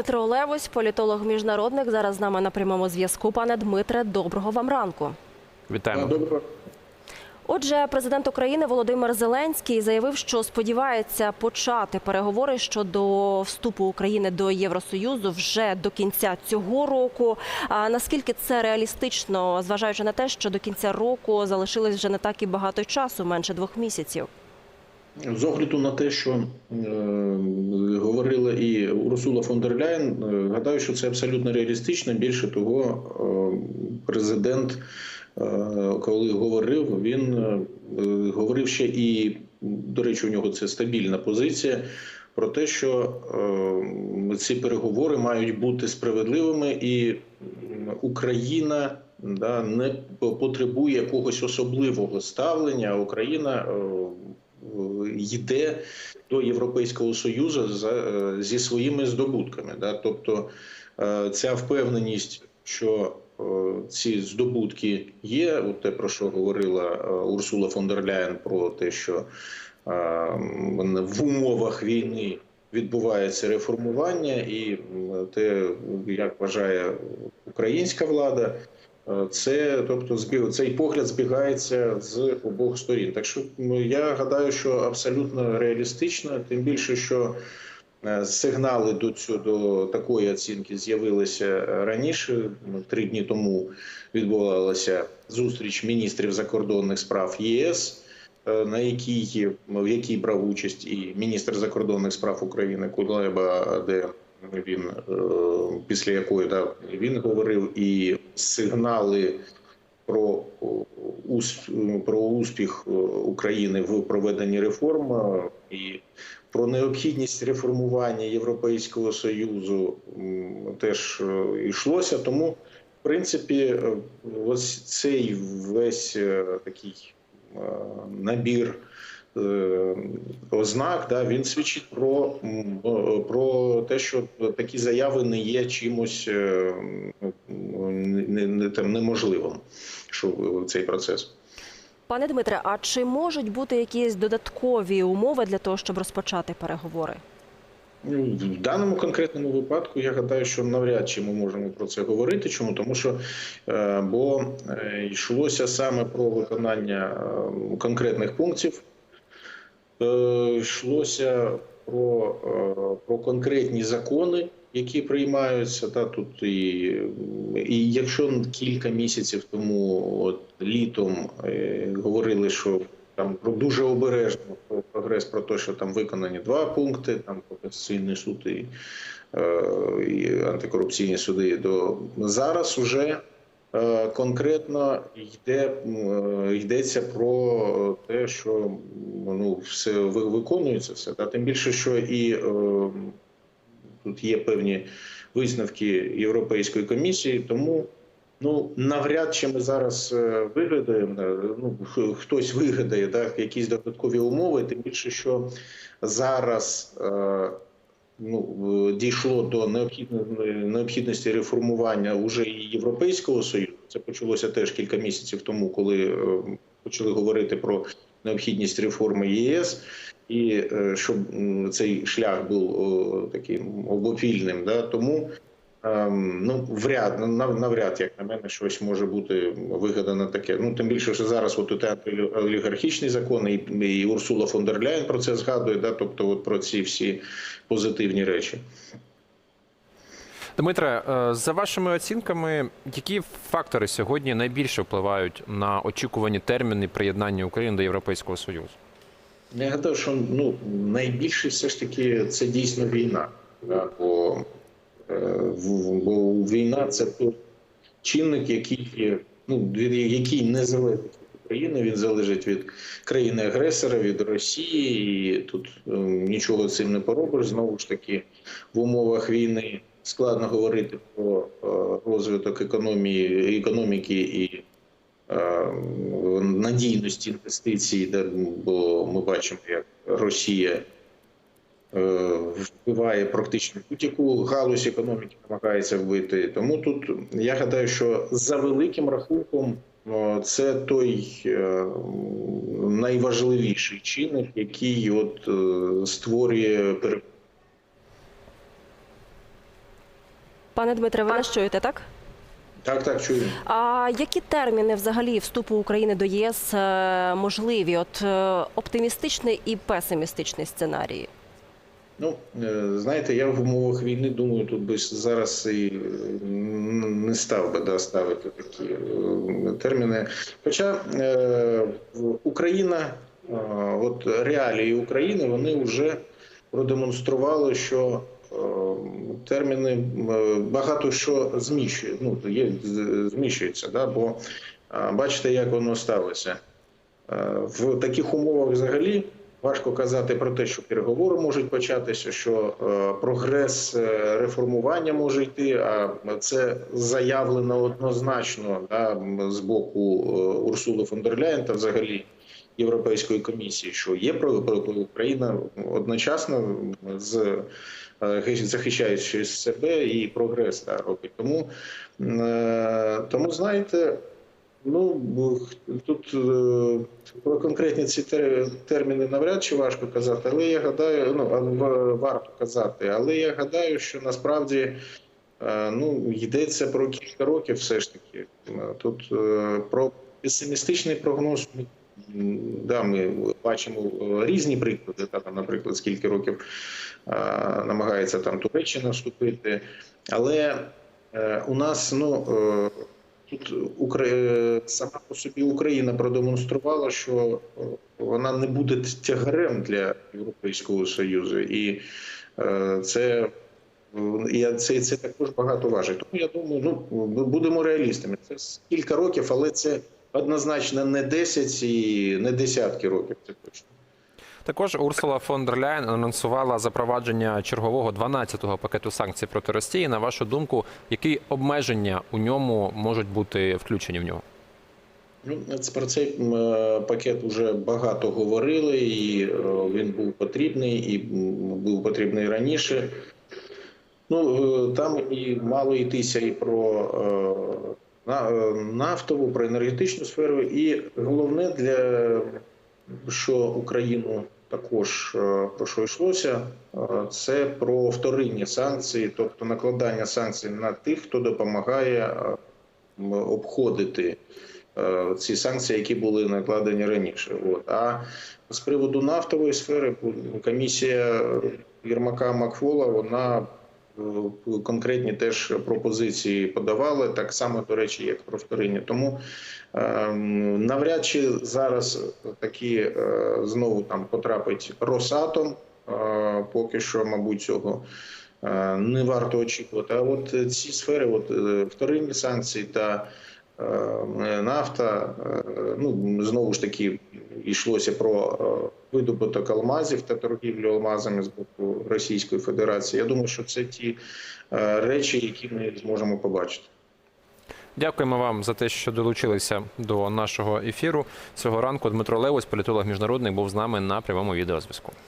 Дмитро Левось, політолог міжнародник. Зараз з нами на прямому зв'язку. Пане Дмитре, доброго вам ранку. Вітаємо. Доброго. Отже, президент України Володимир Зеленський заявив, що сподівається почати переговори щодо вступу України до Євросоюзу вже до кінця цього року. А наскільки це реалістично, зважаючи на те, що до кінця року залишилось вже не так і багато часу, менше двох місяців. З огляду на те, що е, говорила і Урсула фон дер Ляєн, е, гадаю, що це абсолютно реалістично. Більше того, е, президент, е, коли говорив, він е, говорив ще і, до речі, у нього це стабільна позиція. Про те, що е, ці переговори мають бути справедливими, і Україна да, не потребує якогось особливого ставлення. Україна е, йде до Європейського союзу за, е, зі своїми здобутками. Да? Тобто е, ця впевненість, що е, ці здобутки є, от те про що говорила Урсула фон дер Ляєн, про те, що в умовах війни. Відбувається реформування, і те, як вважає українська влада, це тобто цей погляд збігається з обох сторін. Так що я гадаю, що абсолютно реалістично, тим більше, що е, сигнали до цього до такої оцінки з'явилися раніше. Ну, Три дні тому відбувалася зустріч міністрів закордонних справ ЄС. е, На якій в якій брав участь і міністр закордонних справ України Кулеба, де він е, після якої да, він говорив і сигнали про, про успіх е, України в проведенні реформ е, і про необхідність реформування Європейського союзу теж е, йшлося. Тому, в принципі, ось цей весь такий набір. Е, Ознак, да, він свідчить про, про те, що такі заяви не є чимось е, не, не, там, неможливим, що цей процес. Пане Дмитре, а чи можуть бути якісь додаткові умови для того, щоб розпочати переговори? Ну, В даному конкретному випадку я гадаю, що навряд чи ми можемо про це говорити. Чому? Тому що е, бо йшлося саме про виконання конкретних пунктів, йшлося про, е, про конкретні закони, які приймаються. Та тут і, і якщо кілька місяців тому, от літом, е, говорили, що там про дуже обережно про прогрес, про те, що там виконані два пункти, там Конституційний суд і, е, і антикорупційні суди. До зараз уже е, конкретно йде йдеться про те, що ну все виконується все. Та тим більше, що і е, тут є певні висновки Європейської комісії, тому. Ну навряд чи ми зараз е, вигадаємо. е, Ну хтось вигадає так, якісь додаткові умови. Тим більше, що зараз е, ну е, дійшло до необхідності реформування уже і Європейського союзу. Це почалося теж кілька місяців тому, коли е, почали говорити про необхідність реформи ЄС. І е, щоб цей шлях був таким обопільним, да тому ну, вряд, ну, навряд, як на мене, щось може бути вигадано таке. Ну, тим більше, що зараз от тут олігархічні закони, і, і Урсула фон дер Ляєн про це згадує, да, тобто от про ці всі позитивні речі. Дмитре, е, за вашими оцінками, які фактори сьогодні найбільше впливають на очікувані терміни приєднання України до Європейського Союзу? Я гадаю, що ну, найбільше все ж таки це дійсно війна. Да, бо, бо війна це той чинник, який, ну, який не залежить від України, він залежить від країни-агресора, від Росії, і тут е, нічого цим не поробиш. Знову ж таки, в умовах війни складно говорити про е, розвиток економії, економіки і е, надійності інвестицій, бо ми бачимо, як Росія е, вбиває практично будь-яку галузь економіки, намагається вбити. Тому тут я гадаю, що за великим рахунком е, це той е, найважливіший чинник, який от створює пере- Пане Дмитре, ви нас чуєте, так? Так, так, чую. А які терміни взагалі вступу України до ЄС можливі? От оптимістичний і песимістичний сценарії? Ну, е, знаєте, я в умовах війни думаю, тут би зараз і е, не став би да, ставити такі е, терміни. Хоча Україна, от реалії України, вони вже продемонстрували, що терміни багато що зміщує, ну, є, зміщується, да, бо бачите, як воно сталося. В таких умовах взагалі важко казати про те, що переговори можуть початися, що е, прогрес е, реформування може йти. А це заявлено однозначно да, з боку е, Урсули фон дер та взагалі Європейської комісії, що є про Україна одночасно з захищаючи себе і прогрес да, робить. Тому, тому знаєте. Ну тут е, про конкретні ці терміни навряд чи важко казати, але я гадаю, ну варто казати. Але я гадаю, що насправді е, ну йдеться про кілька років, все ж таки. Е, Тут про песимістичний прогноз. Да, ми бачимо різні приклади. Та, там, наприклад, скільки років намагається там Туреччина вступити. Але у нас ну Тут Укра- сама по собі Україна продемонструвала, що е, вона не буде тягарем для Європейського Союзу, і е, це, е, і це, це також багато важить. Тому я думаю, ну будемо реалістами. Це кілька років, але це однозначно не 10 і не десятки років. Це точно. Також Урсула фон дер Ляєн анонсувала запровадження чергового 12-го пакету санкцій проти Росії. На вашу думку, які обмеження у ньому можуть бути включені в нього? Ну, про цей е, пакет вже багато говорили, і е, він був потрібний, і був потрібний раніше. Ну, е, там і мало йтися і про на- нафтову, про енергетичну сферу, і головне для що Україну також е, про що йшлося, е, це про вторинні санкції, тобто накладання санкцій на тих, хто допомагає е, обходити ці санкції, які були накладені раніше. От. А з приводу нафтової сфери комісія Єрмака Макфола вона конкретні теж пропозиції подавали, так само, до речі, як про вторинні. Тому е, навряд чи зараз такі е, знову там потрапить Росатом. Е, Поки що, мабуть, цього е, не варто очікувати. А от ці сфери, от е, вторинні санкції та е, нафта, е, ну знову ж таки йшлося про е, видобуток алмазів та торгівлю алмазами з боку Російської Федерації. Я думаю, що це ті е, речі, які ми зможемо побачити. Дякуємо вам за те, що долучилися до нашого ефіру цього ранку. Дмитро Левось, політолог міжнародний, був з нами на прямому відеозв'язку.